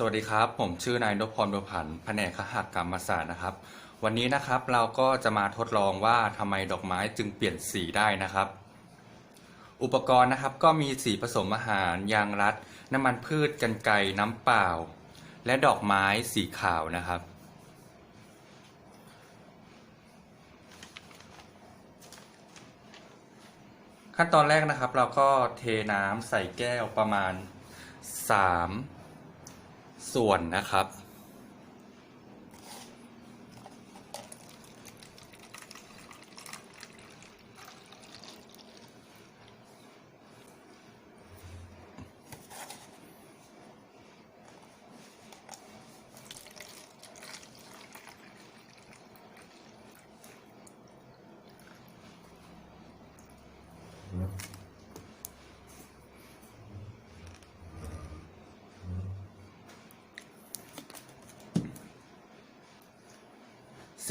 สวัสดีครับ ผมชื่อนายนพพรบัวผันแผนกคหกรรมศาสตร์นะครับ วันนี้นะครับเราก็จะมาทดลองว่าทำไมดอกไม้จึงเปลี่ยนสีได้นะครับ อุปกรณ์นะครับก็มีสีผสมอาหาร ยางรัด น้ำมันพืชกันไกรน้ำเปล่า และดอกไม้สีขาวนะครับ ขั้นตอนแรกนะครับ เราก็เทน้ำใส่แก้วประมาณ 3 ส่วนนะครับ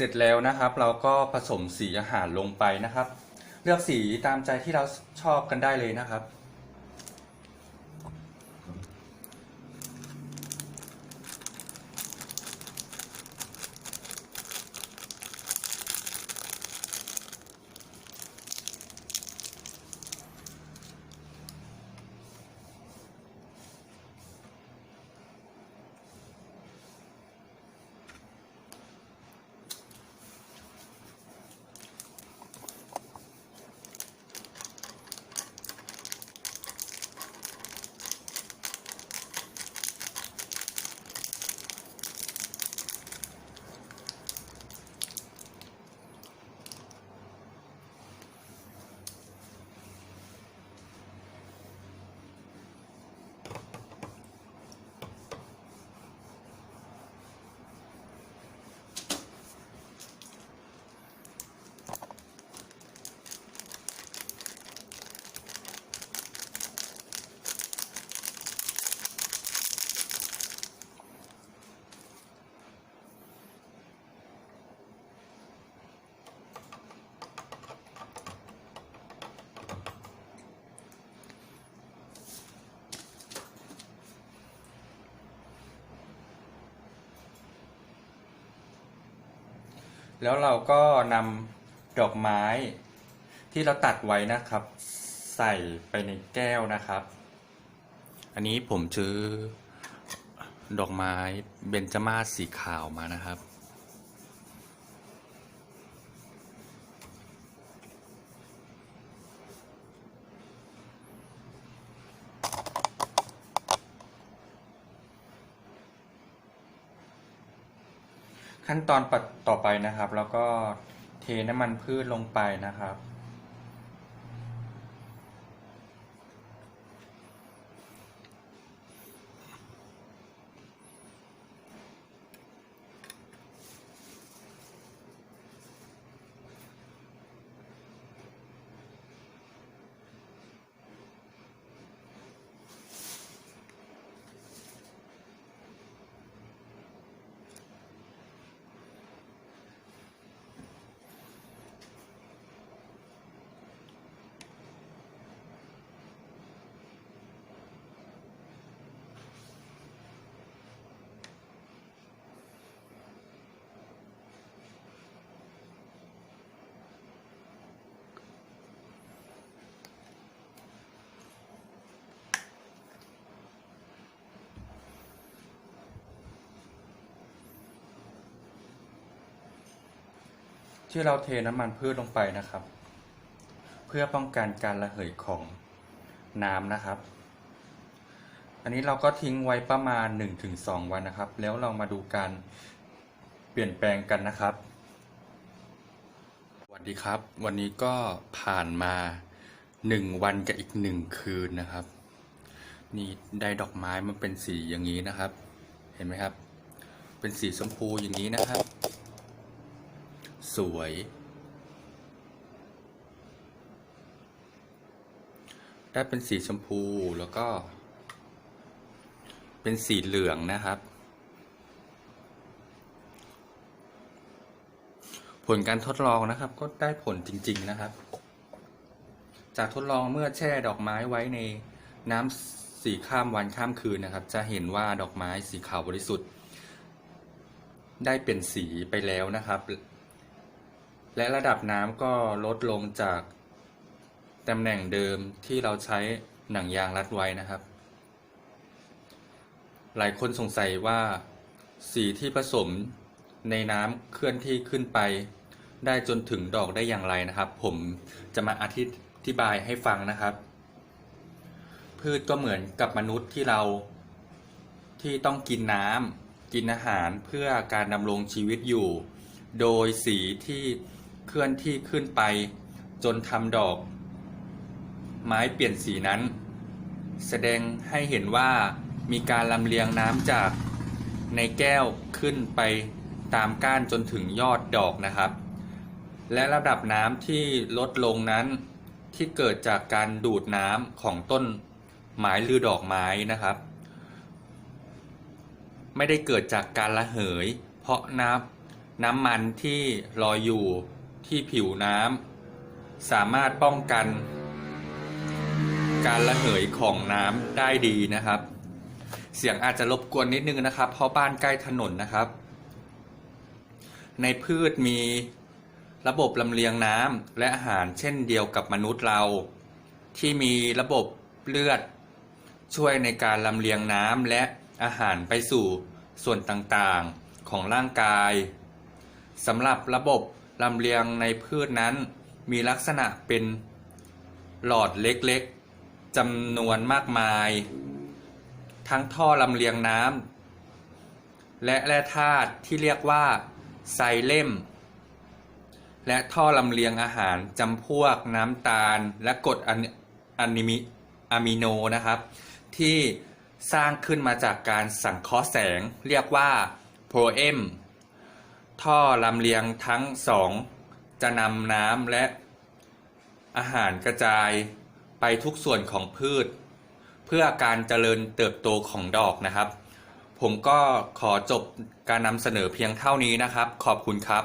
เสร็จแล้วนะครับ เราก็ผสมสีอาหารลงไปนะครับ เลือกสีตามใจที่เราชอบกันได้เลยนะครับ แล้วเราก็นำดอกไม้ที่เราตัดไว้นะครับ ใส่ไปในแก้วนะครับ อันนี้ผมซื้อดอกไม้เบญจมาศสีขาวมานะครับ ขั้นตอนต่อไปนะครับ แล้วก็เทน้ำมันพืชลงไปนะครับ ที่เราเทน้ำมันพืชลงไปนะครับ เพื่อป้องกันการระเหยของน้ำนะครับ อันนี้เราก็ทิ้งไว้ประมาณ 1-2 วันนะครับ แล้วเรามาดูการเปลี่ยนแปลงกันนะครับสวัสดีครับ วันนี้ก็ผ่านมา 1 วันกับอีก 1 คืนนะครับ นี่ได้ดอกไม้มันเป็นสีอย่างนี้นะครับ เห็นไหมครับ เป็นสีชมพูอย่างนี้นะครับ สวย ได้เป็นสีชมพูแล้วก็ เป็นสีเหลืองนะครับ ผลการทดลองนะครับ ก็ได้ผลจริง ๆ นะครับ จากทดลองเมื่อแช่ดอกไม้ไว้ในน้ำสีข้ามวันข้ามคืนนะครับ จะเห็นว่าดอกไม้สีขาวบริสุทธิ์ได้เปลี่ยนสีไปแล้วนะครับ และระดับน้ำก็ลดลงจากตำแหน่งเดิมที่เราใช้หนังยางรัดไว้นะครับ หลายคนสงสัยว่า สีที่ผสมในน้ำเคลื่อนที่ขึ้นไป ได้จนถึงดอกได้อย่างไรนะครับ ผมจะมาอธิบายให้ฟังนะครับ พืชก็เหมือนกับมนุษย์ที่เราที่ต้องกินน้ำกินอาหารเพื่อการดำรงชีวิตอยู่ โดยสีที่ เคลื่อนที่ขึ้นไป จนทำดอก ไม้เปลี่ยนสีนั้น แสดงให้เห็นว่ามีการลำเลียงน้ำจากในแก้วขึ้นไปตามก้านจนถึงยอดดอกนะครับ และระดับน้ำที่ลดลงนั้นที่เกิดจากการดูดน้ำของต้นไม้หรือดอกไม้นะครับ ไม่ได้เกิดจากการระเหย เพราะน้ำน้ำมันที่ลอยอยู่ ที่ผิวน้ำสามารถป้องกัน การระเหยของน้ำได้ดีนะครับ เสียงอาจจะรบกวนนิดนึงนะครับ เพราะบ้านใกล้ถนนนะครับ ในพืชมีระบบลำเลียงน้ำและอาหารเช่นเดียวกับมนุษย์เรา ที่มีระบบเลือด ช่วยในการลำเลียงน้ำและอาหารไปสู่ส่วนต่างๆของร่างกายสำหรับระบบ ลำเลียงในพืชนั้น มีลักษณะเป็นหลอดเล็กๆจำนวนมากมาย ทั้งท่อลำเลียงน้ำและแร่ธาตุที่เรียกว่าไซเลมและท่อลำเลียงอาหารจำพวกน้ำตาลและกรดอะอะนิมิอะมิโนนะครับ ที่สร้างขึ้นมาจากการสังเคราะห์แสงเรียกว่าโพรเอม ท่อลำเลียงทั้งสองจะนำน้ำและอาหารกระจายไปทุกส่วนของพืช เพื่อการเจริญเติบโตของดอกนะครับ ผมก็ขอจบการนำเสนอเพียงเท่านี้นะครับ ขอบคุณครับ